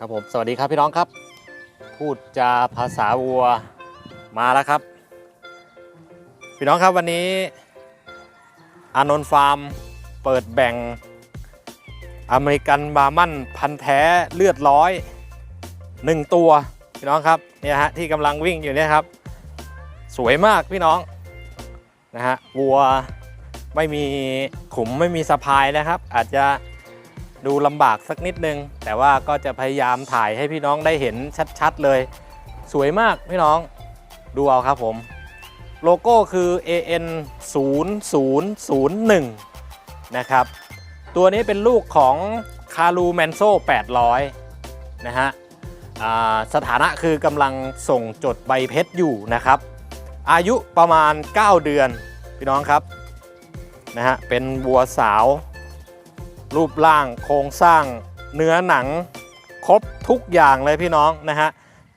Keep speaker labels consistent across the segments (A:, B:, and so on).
A: ครับผมสวัสดีครับพี่น้องครับ พูดจาภาษาวัวมาแล้วครับ พี่น้องครับวันนี้อานนท์ฟาร์มเปิดแบ่งอเมริกันบาร์มันพันแท้เลือดร้อยหนึ่งตัวพี่น้องครับเนี่ยฮะที่กำลังวิ่งอยู่เนี่ยครับ สวยมากพี่น้องนะฮะวัวไม่มีขุมไม่มีสะพายนะครับ อาจจะ ดูลำบากสักนิดนึง แต่ว่าก็จะพยายามถ่ายให้พี่น้องได้เห็นชัดๆเลย สวยมากพี่น้องดูเอาครับผม โลโก้คือ AN 0 0 0 1นะครับ ตัวนี้เป็นลูกของคารูแมนโซ800 นะฮะสถานะคือกำลังส่งจดใบเพชรอยู่นะครับ อายุประมาณ 9 เดือน พี่น้องครับนะฮะเป็นวัวสาว รูปร่างโครงสร้างเนื้อหนังครบทุกอย่างเลยพี่น้องนะฮะ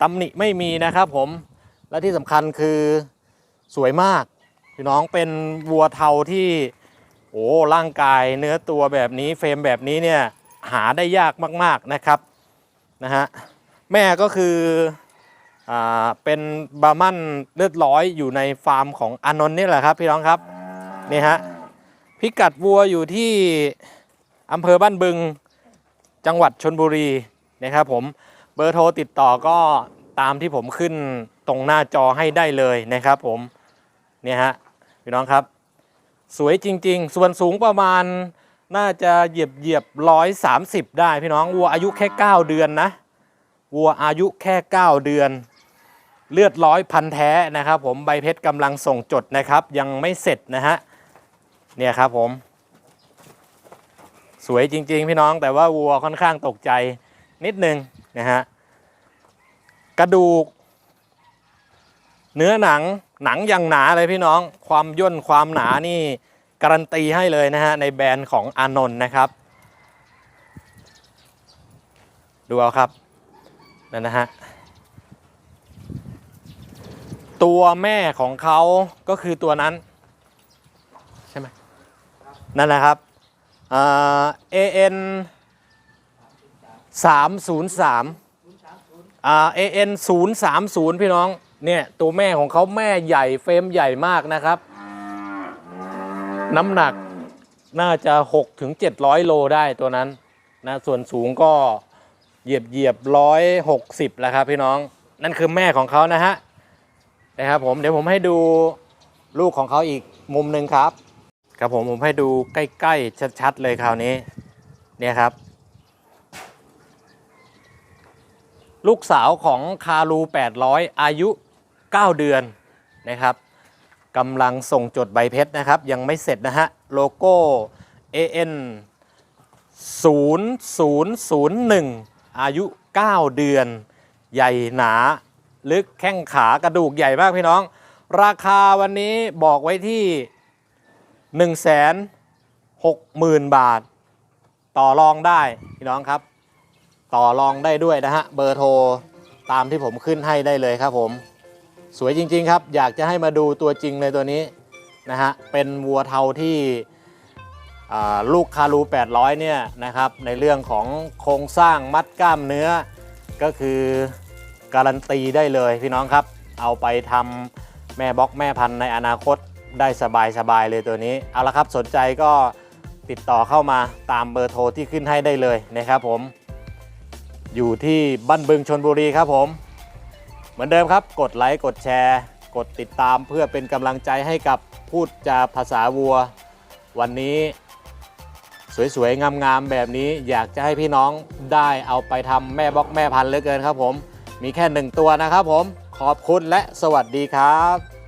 A: ตำหนิไม่มีนะครับผมและที่สำคัญคือสวยมากพี่น้องเป็นวัวเทาที่โอ้ร่างกายเนื้อตัวแบบนี้เฟรมแบบนี้เนี่ยหาได้ยากมาก ๆนะครับนะฮะแม่ก็คืออ่าเป็นบาร์มันเลือดร้อยอยู่ในฟาร์มของอนนท์นี่แหละครับพี่น้องครับนี่ฮะพิกัดวัวอยู่ที่ อำเภอบ้านบึงจังหวัดชนบุรีนะครับผมเบอร์โทรติดต่อก็ตามที่ผมขึ้นตรงหน้าจอให้ได้เลยนะครับผมเนี่ยฮะพี่น้องครับ สวยจริง ๆ ส่วนสูงประมาณน่าจะเหยียบเหยียบร้อยสามสิบได้พี่น้องวัวอายุแค่ 9 เดือนนะวัวอายุแค่ 9 เดือน เลือดร้อยพันแท้นะครับ ผมใบเพชรกำลังส่งจดนะครับ ยังไม่เสร็จนะฮะเนี่ยครับผม สวยจริง ๆ พี่น้องแต่ว่าวัวค่อนข้างตกใจนิดนึงนะฮะกระดูก เนื้อหนังหนังอย่างหนาเลยพี่น้องความย่นความหนานี่การันตีให้เลยนะฮะในแบรนด์ของอานนท์นะครับ ดูเอาครับนั่นนะฮะตัวแม่ของเขาก็คือตัวนั้น ใช่ไหมนั่นแหละครับ อ่า AN 303อ่า AN 030พี่น้อง เนี่ยตัวแม่ของเขาแม่ใหญ่เฟรมใหญ่มากนะครับ น้ำหนักน่าจะ6ถึง700โลได้ตัวนั้นนะส่วนสูงก็เหยียบเหยียบร้อยหกสิบแล้วครับพี่น้อง นั่นคือแม่ของเขานะฮะนะครับผมเดี๋ยวผมให้ดูลูกของเขาอีกมุมหนึ่งครับ ครับผมผมให้ดูใกล้ๆชัดๆเลยคราวนี้ เนี่ยครับ ลูกสาวของคารู 800 อายุ 9 เดือนนะครับกำลังส่งจดใบเพชรนะครับ ยังไม่เสร็จนะฮะ โลโก้ AN 0001 อายุ 9 เดือน ใหญ่หนา ลึกแข้งขากระดูกใหญ่มากพี่น้อง ราคาวันนี้บอกไว้ที่ 1 6 0 0 0 0 บาท ต่อรองได้พี่น้องครับ ต่อรองได้ด้วยนะฮะเบอร์โทรตามที่ผมขึ้นให้ได้เลยครับผม สวยจริงๆครับ อยากจะให้มาดูตัวจริงเลยตัวนี้นะฮะเป็นวัวเทาที่อ่าลูกคารู 800 เนี่ยนะครับในเรื่องของโครงสร้างมัดกล้ามเนื้อ ก็คือการันตีได้เลยพี่น้องครับ เอาไปทำแม่บล็อกแม่พันธุ์ในอนาคต ได้สบายๆเลยตัวนี้ เอาละครับสนใจก็ติดต่อเข้ามาตามเบอร์โทรที่ขึ้นให้ได้เลยนะครับผม อยู่ที่บ้านบึงชนบุรีครับผม เหมือนเดิมครับ กดไลค์กดแชร์ กดติดตามเพื่อเป็นกำลังใจให้กับพูดจาภาษาวัว วันนี้สวยๆ งามๆ แบบนี้อยากจะให้พี่น้องได้เอาไปทำแม่บล็อกแม่พันธุ์เหลือเกินครับผม มีแค่หนึ่งตัวนะครับผม ขอบคุณและสวัสดีครับ